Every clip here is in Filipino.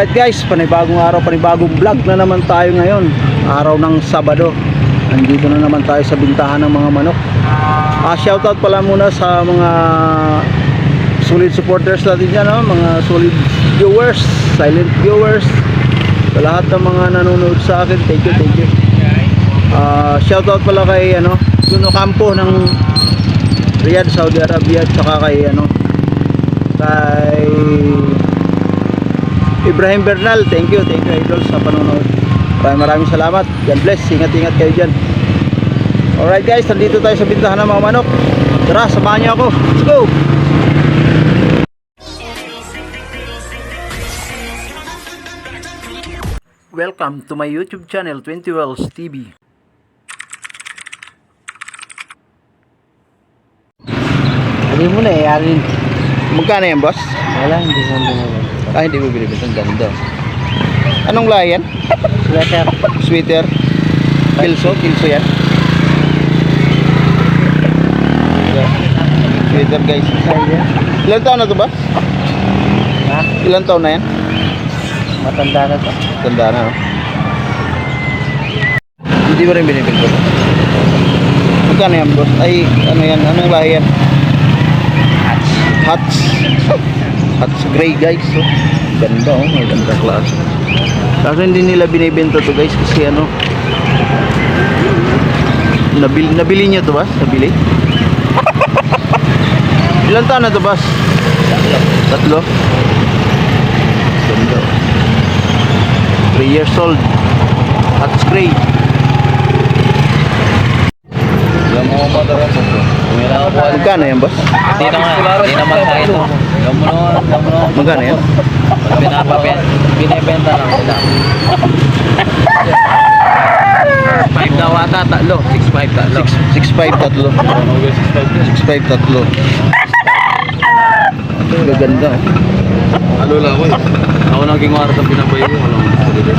Alright guys, panibagong araw, panibagong vlog na naman tayo ngayon. Araw ng Sabado. Nandito na naman tayo sa bintahan ng mga manok. Ah, shoutout pala muna sa mga solid supporters natin dyan, no? mga solid viewers, silent viewers. Sa lahat ng mga nanonood sa akin, thank you, thank you. Ah, shoutout pala kay ano, Juno Campo ng Riyadh, Saudi Arabia, at saka kay ano, kay Ibrahim Bernal, thank you, thank you idol sa panonood. Maraming maraming salamat. God bless. Ingat-ingat kayo dyan. Alright guys, nandito tayo sa bintahan ng mga manok. Tara, samahan niyo ako. Let's go! Welcome to my YouTube channel, 20 Wells TV. Hindi mo na eh. Magkano yan, boss? Wala, hindi mo binigay. Ah, hindi ko binibili. Ang ganda. Anong lahi yan? Sweater. Sweater? Kilso? Kilso yan? Sweater guys. Ilan taon na to ba? Ha? Ilan taon na yan? Matanda na to. Tanda na, no? Hindi mo rin binibili ko. Magkano yan, boss? Ay, ano yan? Anong lahi yan? Hats. Hats. Hats gray, guys. Oh. Ganda, oh. May ganda klase. Kaso hindi nila binibenta to, guys, kasi ano, nabili, nabili niyo to, ba? Nabili? Ilan taon na to, boss? Tatlo. Ganda, oh. 3 years old. Hats gray. Alam mo ba talaga Magkano yan, boss? Hindi naman, hindi naman sa ito. Alam mo naman, alam mo naman. Magkano yan? Pinapabenta, binibenta lang sila. 5 daw ata, tatlo. 6-5 tatlo. 6'5 tatlo. 6'5 tatlo. Ang gaganda. oh. Ano lang ako eh. Ako naging waras ang pinabayo ko. Alam mo, sa dito.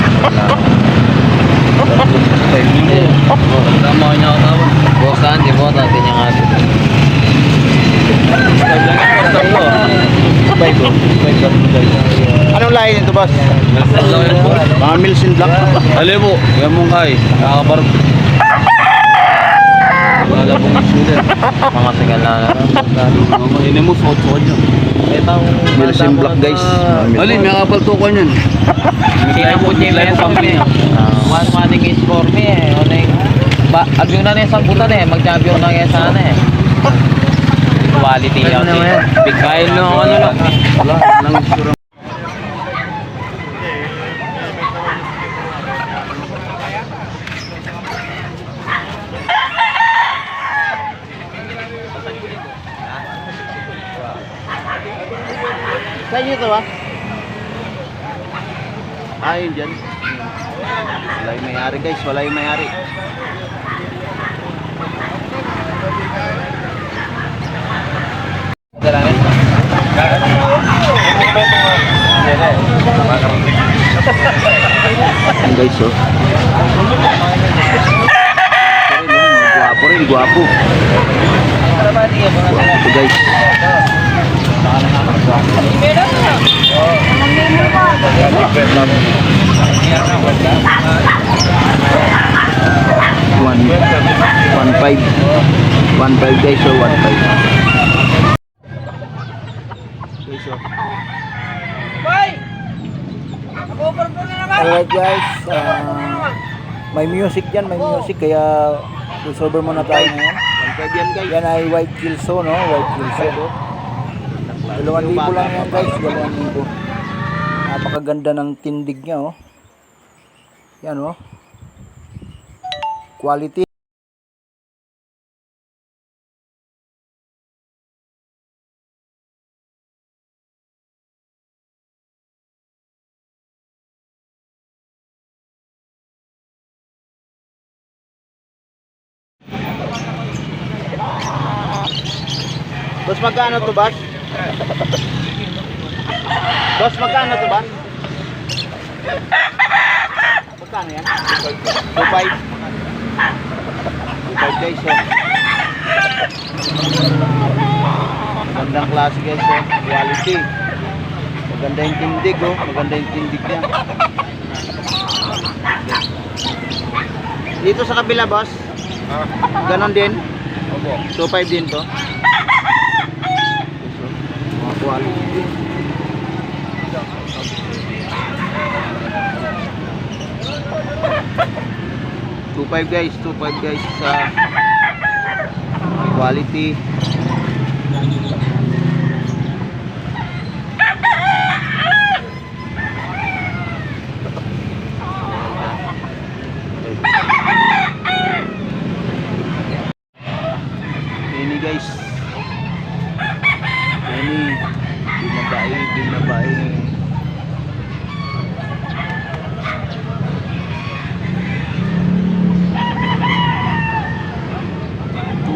Tama niya ako tawag. Buwasan, di mo, dati niya nga dito. Tatlo. 6'5 oh. 6'5 tatlo guys. Anong lahi nito, boss? Mga mills in black. Alam mo, yan mong kay. Nakakabarog. Wala pong din. Mga singal na lang. Ini mo, suot-suot yun. Mills in black, guys. Mga mills. Alin, may kapaltukan yun. Sino po niya yung company? One morning is for me eh. Ano yung... Ba, agyo na na yung sambutan eh. Mag-champion na kayo sana eh. Quality out eh. Big kain no, ano lang. Wala, lang sure. Saan nyo ito, ba? Ah, yun dyan. Wala yung may-ari, guys. Wala yung may-ari. Ayan, guys, oh. Guwapo rin, guwapo. Guwapo, guys. One, one five. One five guys, so one five. Guys, so. Alright guys, ah, may music yan, may music kaya resolver muna tayo ngayon. Yan ay white kilso, no? White kilso. Dalawang libo lang yan guys, dalawang libo. Napakaganda ng tindig niya, oh. Yan, oh. Quality. Boss, magkano to, boss? Boss, magkano to, boss? Magkano yan? 2.5. 2.5 guys, oh. Gandang klase guys, oh. Quality. Maganda yung tindig oh. Maganda yung tindig niya. Dito sa kabila boss, ganon din. opo. 2.5 din to. Quality. Two five guys, two five guys sa quality.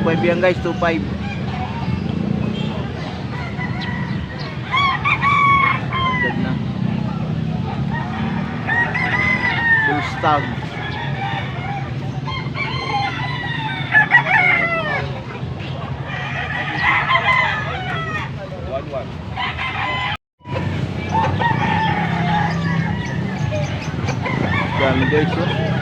2.5 yan guys 2.5 na. Full stag. Dami guys oh.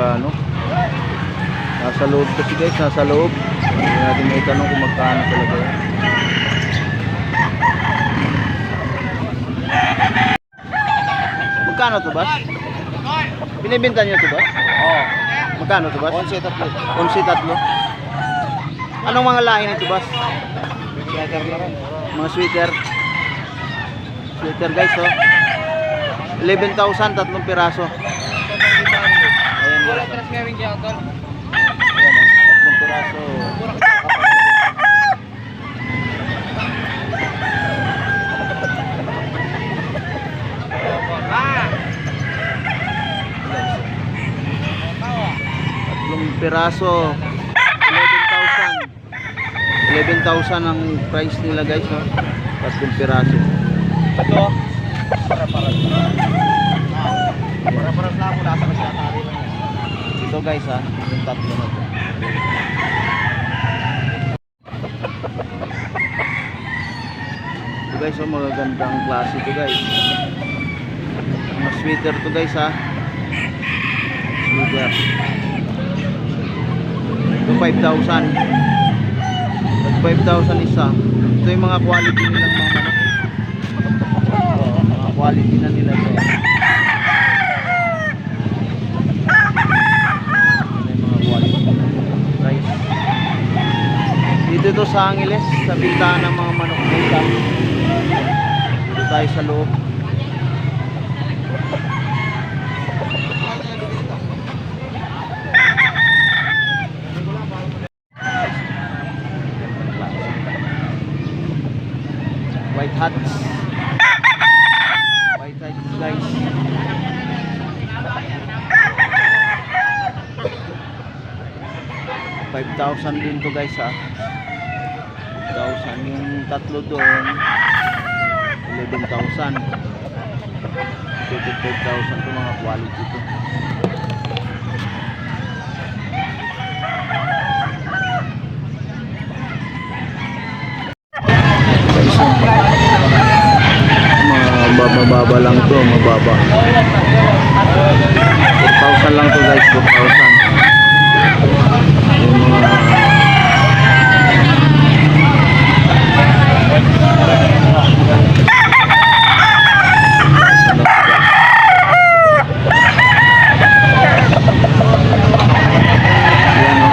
Magkano. Nasa loob kasi guys, nasa loob. Hindi natin may tanong kung magkano talaga. Magkano to ba? Binibenta niyo to ba? Oo. Magkano to ba? Onse tatlo. Onsi tatlo. Anong mga lahi nito, boss? Sweater na rin. Mga sweater. Sweater guys, oh. 11,000 tatlong piraso. Wala guys. tres kawing kaya tol. Ayan. Tatlong piraso. Tatlong piraso. 11,000. 11,000 ang price nila guys, oh. Tatlong piraso. Ito. Para-paras na. Para-paras na ako. Nasa kasi. Ito guys ha, yung tatlo na to. Ito guys, oh, magagandang klase to guys. Mga sweater to guys ha. Sweater. Ito 5,000. At 5,000 isa. Ito yung mga quality nilang mga manok. Mga quality na nila to. Ito yung mga quality guys. Dito to sa Angeles, sa bintahan ng mga manok dito. Dito tayo sa loob. White hats. White hats guys. Five thousand din to guys ha. 5,000 yung tatlo doon 11,000 55,000 to mga quality to. Mababa lang to mababa. 4,000 lang to guys 4,000 yung mga Yan o.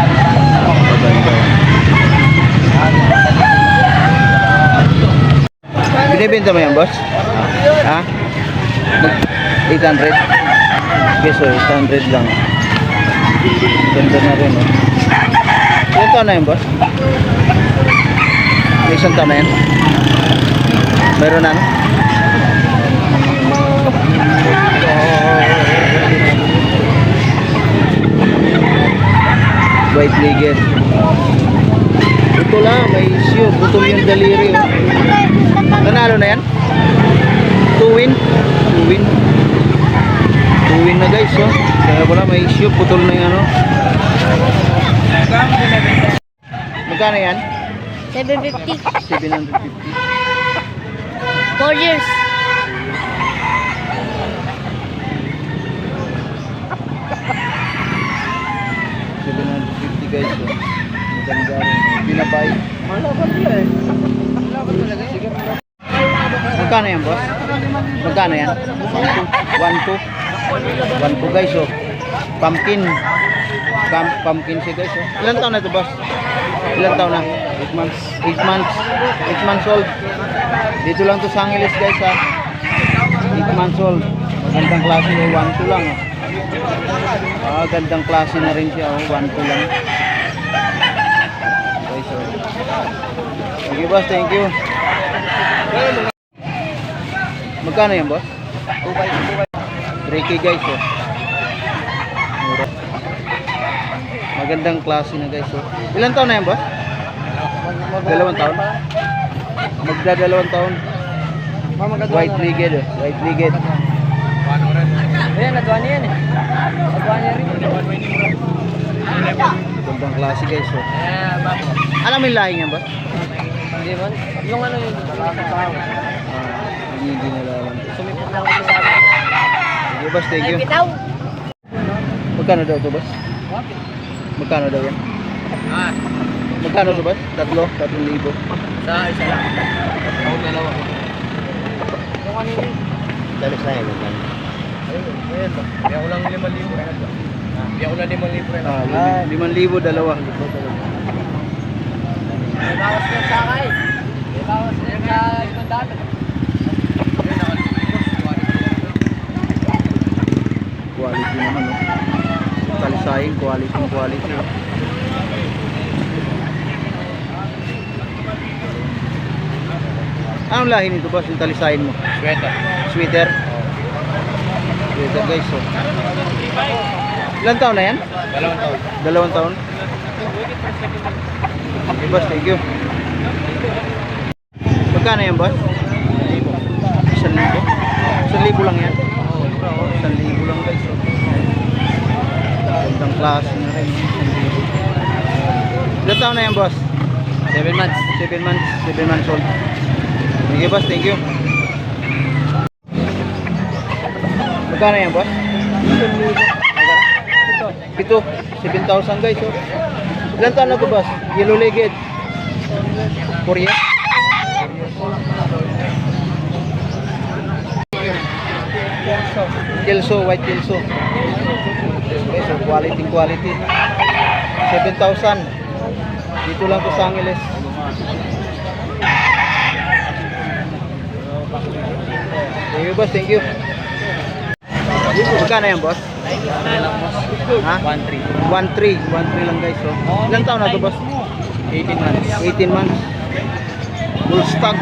Maganda. Binibenta mo yan, boss? Ha? Mag- 800? Yes, oh, 800 lang. Ganda na rin, oh. Ilan taon na yan, boss? May isang taon na yan? Meron na, no? White legged. Ito lang, may issue. Putol yung daliri. oh. Nanalo na yan? 2 win? 2 win? 2 win na guys, oh. Kaya wala, may issue. Putol na yung ano. Magkano yan? 750. 750. 4 years. Magkano yan boss? Magkano yan? 1-2. 1-2 guys oh. Pumpkin. Pum pumpkin siya guys oh. Ilan taon na ito boss? Ilan taon na? 8 months. 8 months. 8 months old. Dito lang to sa Angeles guys ha. 8 months old. Magandang klase oh. 1-2 lang oh. Ah, gandang klase na rin siya oh. 1-2 lang. Guys oh. Sige boss, thank you. Magkano yan boss? 3K guys oh. Mura. Magandang klase na guys oh. Ilan taon na yan boss? Dalawang taon? Magda dalawang taon. White legged oh. White legged. Ayan, niya yan eh. Nagawa niya rin. Magandang klase guys oh. Alam mo yung lahi niya boss? Hindi man. Yung ano yun. Ah, hindi hindi nalaman. Sumipot lang ako sa akin. Sige boss, thank you. Bitaw. Magkano daw to boss? Magkano daw yan? Ah, Magkano to boss? Tatlo? Tatlong libo. sa isa lang. Ako dalawa. Yung ano yun? Dalos na yan. Ayan ba? Hindi ako lang 5,000. Hindi ako lang 5,000. Ah, lim- limang libo, dalawa. May bawas ka sa akin. May bawas ka sa ibang dami. Quality naman, no? Talisayin, quality, quality. oh. Anong lahi nito boss, yung talisayin mo? Sweater. Sweater? Sweater guys, oh. Ilan taon na yan? Dalawang taon. Dalawang taon? Okay boss, thank you. Magkano yan boss? Isang libo? Isang libo lang yan? Isang libo lang guys. oh. Gandang klase na rin. Ilan taon na yan boss? 7 months. 7 months, 7 months old. Sige boss, thank you. Magkano yan boss? Ito, 7,000 guys. Oh. Ilan taon na to boss? Yellow legged. Korea. Kelso, white Kelso. Okay, so quality, quality. 7,000. Dito lang to sa Angeles. Thank you boss, thank you. Magkano yan boss? Ha? 1-3. 1-3. 1-3 lang guys. Oh. Ilang taon na to boss? 18 months. 18 months. Full stock.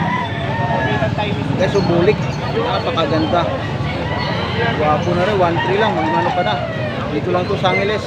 Guys, so bulik. Napakaganda. Wapo na rin. 1-3 lang. Mga ano pa na. Dito lang to sa Angeles.